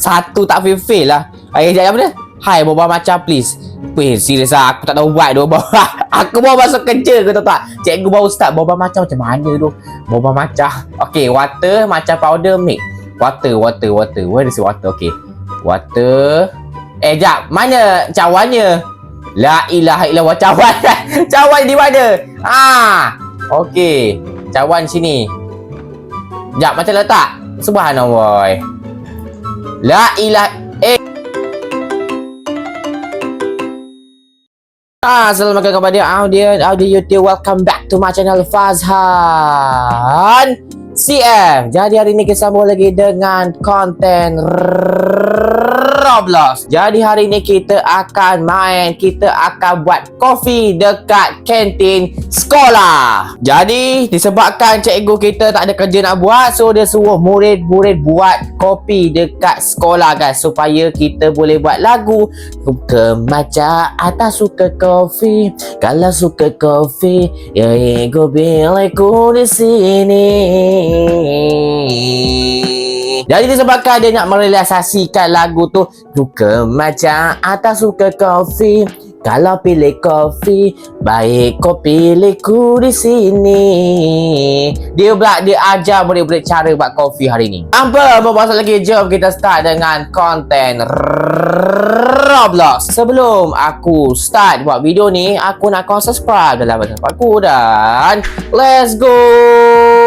Satu tak fail-fail lah. Ayah jap apa dia? Hai, boba macam please. Weh, serius lah. Aku tak tahu buat tu. Aku baru masuk kerja ke tak? Cikgu baru start. Boba macam macam mana tu? Boba macam. Okay, water macam powder make. Water, water, water. Where is water? Okay. Water. Eh, jap. Mana cawannya? La ilaha illallah. Cawan. cawan di mana? Ah. Okay. Cawan sini. Jap, macam letak. Subhanallah. La ilaha eh Ah, Assalamualaikum kepada audience audio YouTube. Welcome back to my channel Fazhan CM Jadi hari ni kita sambung lagi dengan konten Roblox Jadi hari ni kita akan main Kita akan buat kopi dekat kantin sekolah. Jadi disebabkan cikgu kita tak ada kerja nak buat So dia suruh murid-murid buat kopi dekat sekolah guys Supaya kita boleh buat lagu. Suka macam atas suka kopi Kalau suka kopi Ya ego bila ku di sini jadi disebabkan dia nak merealisasikan lagu tu Suka macam atas suka kopi kalau pilih kopi, baik kau pilih ku di sini. Dia pula dia ajar murid-murid cara buat kopi hari ni. Tanpa membuat lagi, jom kita start dengan konten Roblox. Sebelum aku start buat video ni, aku nak kau subscribe dalam channel aku dan let's go.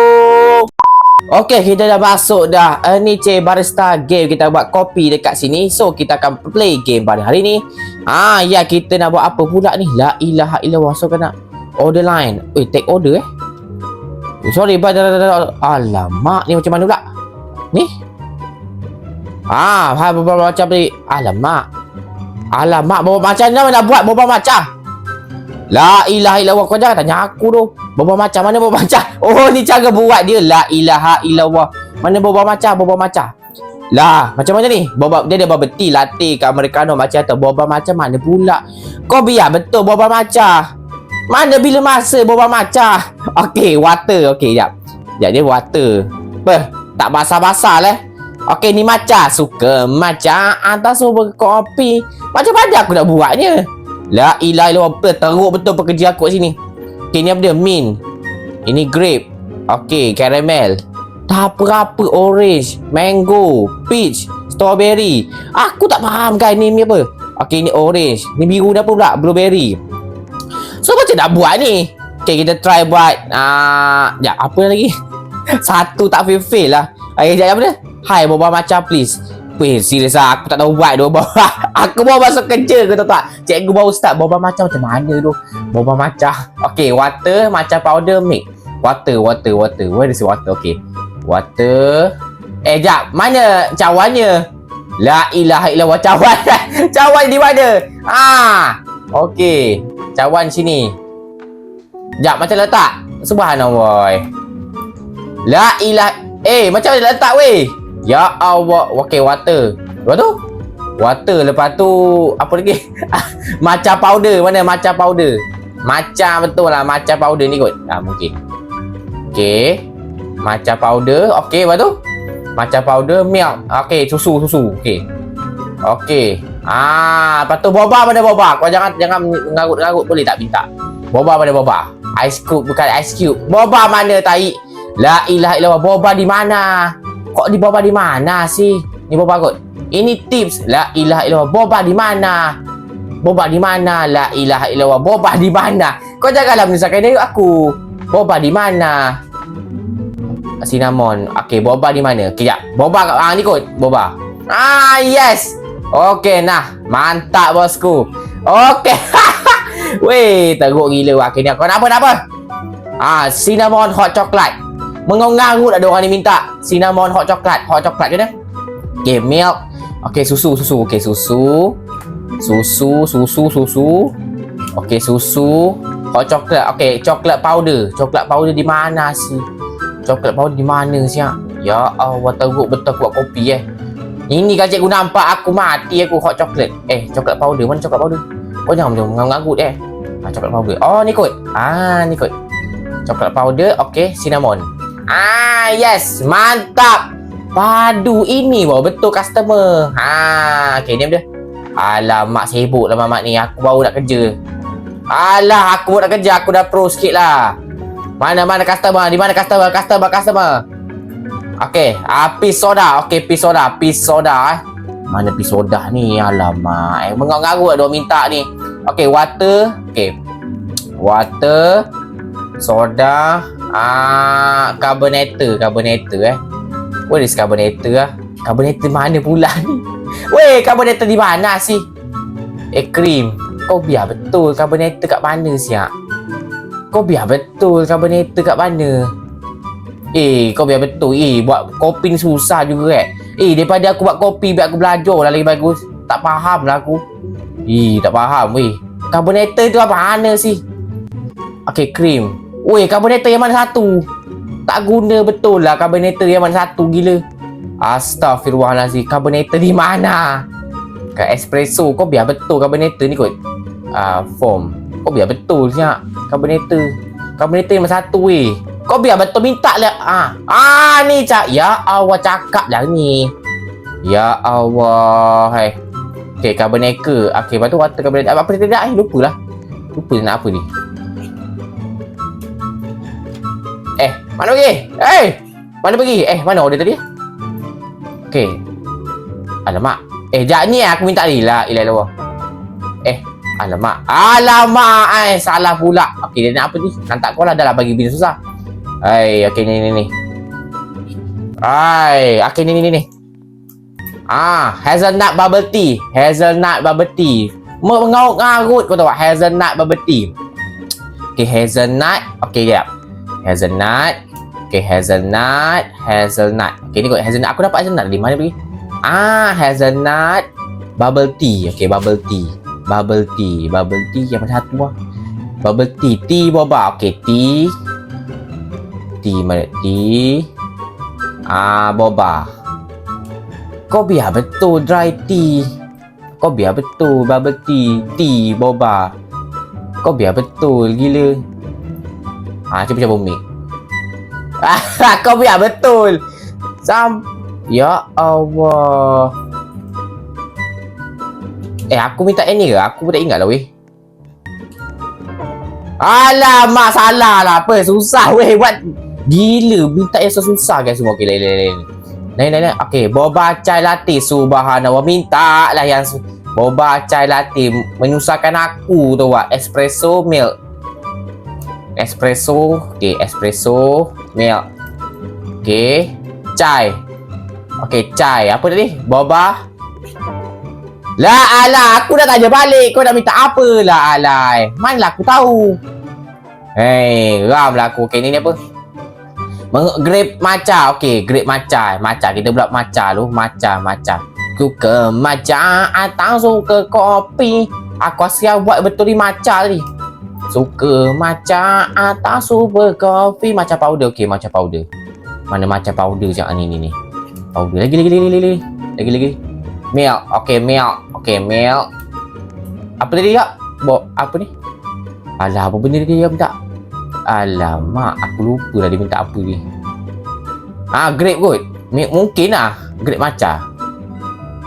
Okey, kita dah masuk dah. Uh, ni cik barista game kita buat kopi dekat sini. So, kita akan play game pada hari ni. Ah, ya kita nak buat apa pula ni? La ilaha illallah. So, kena order line. Eh, take order eh. eh sorry, pada alamak ni macam mana pula? Ni? Ah, ha, macam ni. Alamak. Alamak, bawa macam mana nak buat bawa macam? La ilaha illallah kau jangan tanya aku tu. Bawa macam mana bawa macam? Oh ni cara buat dia. La ilaha illallah. Mana bawa macam? Bawa macam. Lah, macam mana ni? Boba dia ada bubble tea, latte, americano macam tu. Boba macam mana pula? Kau biar betul boba macam. Mana bila masa boba macam? Okey, water. Okey, jap. Jap dia water. Apa? Tak basah-basah lah. Okey, ni macam. Suka macam atas super kopi. Macam mana aku nak buatnya? La ilaha illallah teruk betul pekerja aku kat sini. Okey ni apa dia? Mint. Ini grape. Okey, caramel. Tak apa-apa orange, mango, peach, strawberry. Aku tak faham kan ni, ni apa. Okey ni orange. Ni biru ni apa pula? Blueberry. So macam nak buat ni? Okey kita try buat uh, ya apa lagi? Satu tak fail-fail lah. Ayah jap apa dia? Hai boba macam please. Weh, serius lah. Aku tak tahu buat tu. aku baru masuk kerja ke tak? Cikgu baru start. Boba macam macam mana tu? Boba macam. Okay, water macam powder make. Water, water, water. Where is water? Okay. Water. Eh, jap. Mana cawannya? La ilaha illallah cawan. cawan di mana? Ah. Okay. Cawan sini. Jap, macam letak? Subhanallah. La ilaha... Eh, macam mana letak weh? Ya Allah. Okay water. Lepas tu? Water. Lepas tu Apa lagi? Macam powder. Mana macam powder? Macam betul lah. Macam powder ni kot. Ah, Mungkin. Okay Macam powder. Okay lepas tu? Macam powder Milk. Okay susu susu. Okay Okay Ah, lepas tu boba mana boba? Kau jangan jangan ngarut-ngarut boleh tak minta. Boba mana boba? Ice cube bukan ice cube. Boba mana tai? La ilaha illallah. Boba di mana? Kok di boba di mana sih? Ni boba kot. Ini tips. La ilaha illallah. Boba di mana? Boba di mana? La ilaha illallah. Boba di mana? Kau janganlah menyusahkan diri aku. Boba di mana? Cinnamon. Okey, boba di mana? Kejap. Boba kat ah ni kot. Boba. Ah, yes. Okey, nah. Mantap bosku. Okey. Weh, teruk gila akhirnya. Kau nak apa? Nak apa? Ah, cinnamon hot chocolate. Mengangut ada orang ni minta cinnamon hot chocolate. Hot chocolate ke dia? Okay, milk. Okay, susu, susu. Okay, susu. Susu, susu, susu. Okay, susu. Hot chocolate. Okay, chocolate powder. Chocolate powder di mana sih? Chocolate powder di mana sih? Ya Allah, teruk betul buat kopi eh. Ini kan cikgu nampak aku mati aku hot chocolate. Eh, chocolate powder. Mana chocolate powder? Oh, jangan macam mengangut eh. Ah, chocolate powder. Oh, ni kot. Ah, ni kot. Chocolate powder. Okay, cinnamon. Ah, yes. Mantap. Padu ini wah betul customer. Ha, okey diam dia. Alamak sibuk lah mamak ni. Aku baru nak kerja. Alah, aku baru nak kerja. Aku dah pro sikit lah. Mana mana customer? Di mana customer? Customer, customer. Okey, api soda. Okey, pi soda, pi soda eh. Mana pi soda ni? Alamak. Eh, mengarut-ngarut dia minta ni. Okey, water. Okey. Water, soda, ah, carbonator, carbonator eh. What is carbonator ah? Carbonator mana pula ni? Weh, carbonator di mana sih? Eh, krim. Kau biar betul carbonator kat mana siap? Kau biar betul carbonator kat mana? Eh, kau biar betul. Eh, buat kopi ni susah juga eh. Eh, daripada aku buat kopi biar aku belajar lah lagi bagus. Tak faham lah aku. Eh, tak faham weh. Carbonator tu apa mana sih? Okay, krim. Weh, carbonator yang mana satu? Tak guna betul lah carbonator yang mana satu gila. Astaghfirullahalazim. Carbonator di mana? Kat espresso. Kau biar betul carbonator ni kot. Ah, form. Kau biar betul siap. Carbonator. Carbonator yang mana satu weh. Kau biar betul minta lah. Ah, ah ni cak. Ya Allah cakap lah ni. Ya Allah. Hai. Okay, carbonator. Okay, lepas tu water carbonator. Apa, apa tidak? Eh, lupa lah. Lupa nak apa ni. Mana pergi? Eh, mana pergi? Eh, mana order tadi? Okey. Alamak. Eh, jap ni aku minta Lila. Lila lawa. Eh, alamak. Alamak, eh, salah pula. Okey, dia nak apa ni? Nantak kau lah dah lah bagi bini susah. Hai, okey ni ni ni. Hai, okey ni ni ni ni. Ah, hazelnut bubble tea. Hazelnut bubble tea. Mengarut-ngarut kau tahu tak? Hazelnut bubble tea. Okay, hazelnut. Okay, jap. Hazelnut. Okay, hazelnut. Hazelnut. Okay, ni kot hazelnut. Aku dapat hazelnut di mana pergi? Ah, hazelnut. Bubble tea. Okay, bubble tea. Bubble tea. Bubble tea yang mana satu lah? Bubble tea. Tea boba. Okay, tea. Tea mana? Tea. Ah, boba. Kau biar betul dry tea. Kau biar betul bubble tea. Tea boba. Kau biar betul gila. Ha, cuba cuba mix. Kau biar betul. Sam Ya Allah. Eh, aku minta yang ni ke? Aku pun tak ingat lah weh. Alamak, salah lah apa. Susah weh buat. Gila, minta yang susah kan semua. Okay, lain, lain, lain. Lain, lain, lain. Okay, boba chai latte. Subhanallah. Minta lah yang boba chai latte. Menyusahkan aku tu buat. Espresso milk. Espresso. Okay, espresso milk. Okay. Chai. Okay, chai. Apa tadi? Boba. Lah alah, aku dah tanya balik. Kau nak minta apa lah alai. Manalah aku tahu. Hei, ram lah aku. Okay, ni, ni apa? Meng- grape matcha. Okay, grape matcha. Matcha. Kita pula matcha lu. Matcha, matcha. Suka matcha atau suka kopi. Aku asyik buat betul ni matcha tadi. Suka matcha atau suka kopi. Matcha powder. Okay, matcha powder. Mana matcha powder macam ni, ni, ni. Powder. Lagi, lagi, lagi, lagi, lagi. Lagi, lagi. Milk. Okay, milk. Okay, milk. Apa tadi, Kak? Bo, apa ni? Alah, apa benda dia dia minta? Alamak, aku lupa lah dia minta apa ni. Ah, grape kot. Mi- Mungkin lah. Grape matcha.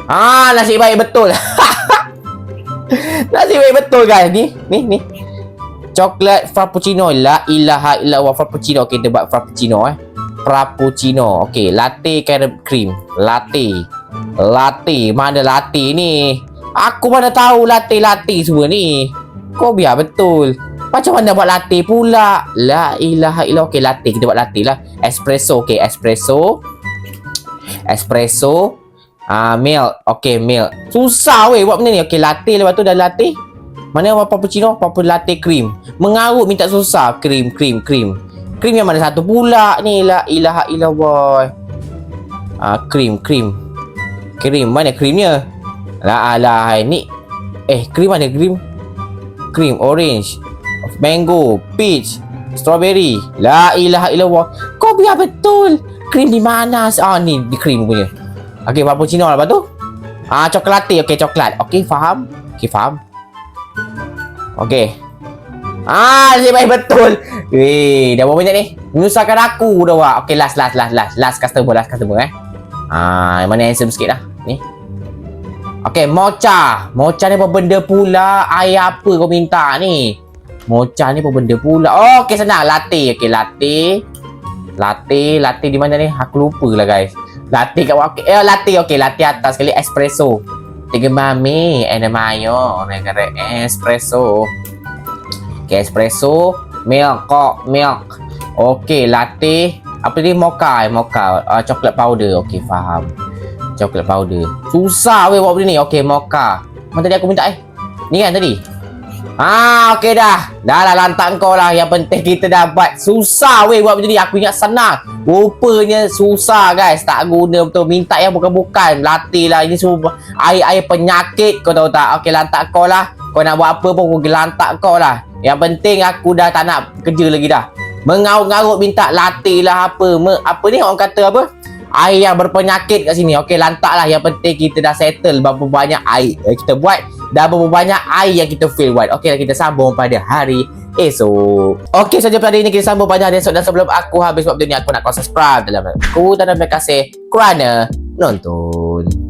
Ah, nasib baik betul. nasib baik betul guys. Ni, ni, ni. Coklat frappuccino. La ilaha illallah frappuccino. Okay, kita buat frappuccino eh. Frappuccino. Okay, latte caramel cream. Latte. Latte. Mana latte ni? Aku mana tahu latte-latte semua ni. Kau biar betul. Macam mana buat latte pula? La ilaha illallah. Okay, latte. Kita buat latte lah. Espresso. Okay, espresso. Espresso. Ah, milk. Okay, milk. Susah weh buat benda ni. Okay, latte lepas tu dah latte. Mana apa cappuccino? Apa latte cream. Mengarut minta susah. Cream, cream, cream. Cream yang mana satu pula ni? La ilaha illallah. Ah, cream, cream. Cream. Mana creamnya? La alah ni. Eh, cream mana cream? Cream orange, mango, peach, strawberry. La ilaha illallah. Kau biar betul. Cream di mana? Ah ni di cream punya. Okey, frappuccino lah lepas tu. Ah, coklat. Okey, coklat. Okey, faham? Okey, faham. Okey. Ah, nasib baik betul. Weh, dah berapa minit ni? Menyusahkan aku dah, Wak. Okey, last, last, last, last. Last customer, last customer eh. Ah, mana handsome sikit dah. Ni. Okey, mocha. Mocha ni apa benda pula? Air apa kau minta ni? Mocha ni apa benda pula? Oh, okey senang. Latte. Okey, latte. Latte, latte di mana ni? Aku lupa lah guys. Latte kat. Okay. Eh, latte. Okey, latte atas sekali. Espresso. Tiga mami. And mayo. Negara espresso. Okey, espresso. Milk. Kok. Milk. Okey, latte. Apa ni? Mocha. eh, Mocha. Uh, chocolate powder. Okey, faham. Chocolate powder. Susah weh buat benda ni. Okey, mocha. Mana tadi aku minta eh? Ni kan tadi? Ah, okey dah. Dah lah lantak kau lah. Yang penting kita dapat. Susah weh buat benda ni. Aku ingat senang. Rupanya susah guys. Tak guna betul. Minta yang bukan-bukan. Latih lah. Ini semua air-air penyakit. Kau tahu tak? Okey, lantak kau lah. Kau nak buat apa pun aku lantak kau lah. Yang penting aku dah tak nak kerja lagi dah. Mengarut-ngarut minta latih lah apa. Me, apa ni orang kata apa? Air yang berpenyakit kat sini. Okey, lantak lah. Yang penting kita dah settle berapa banyak air kita buat. Dan berapa banyak air yang kita fill buat. Okey, kita sambung pada hari esok. Okey, saja pada ini kita sambung pada hari esok. Dan sebelum aku habis buat video ni, aku nak kau subscribe dalam aku. Dan terima kasih kerana nonton.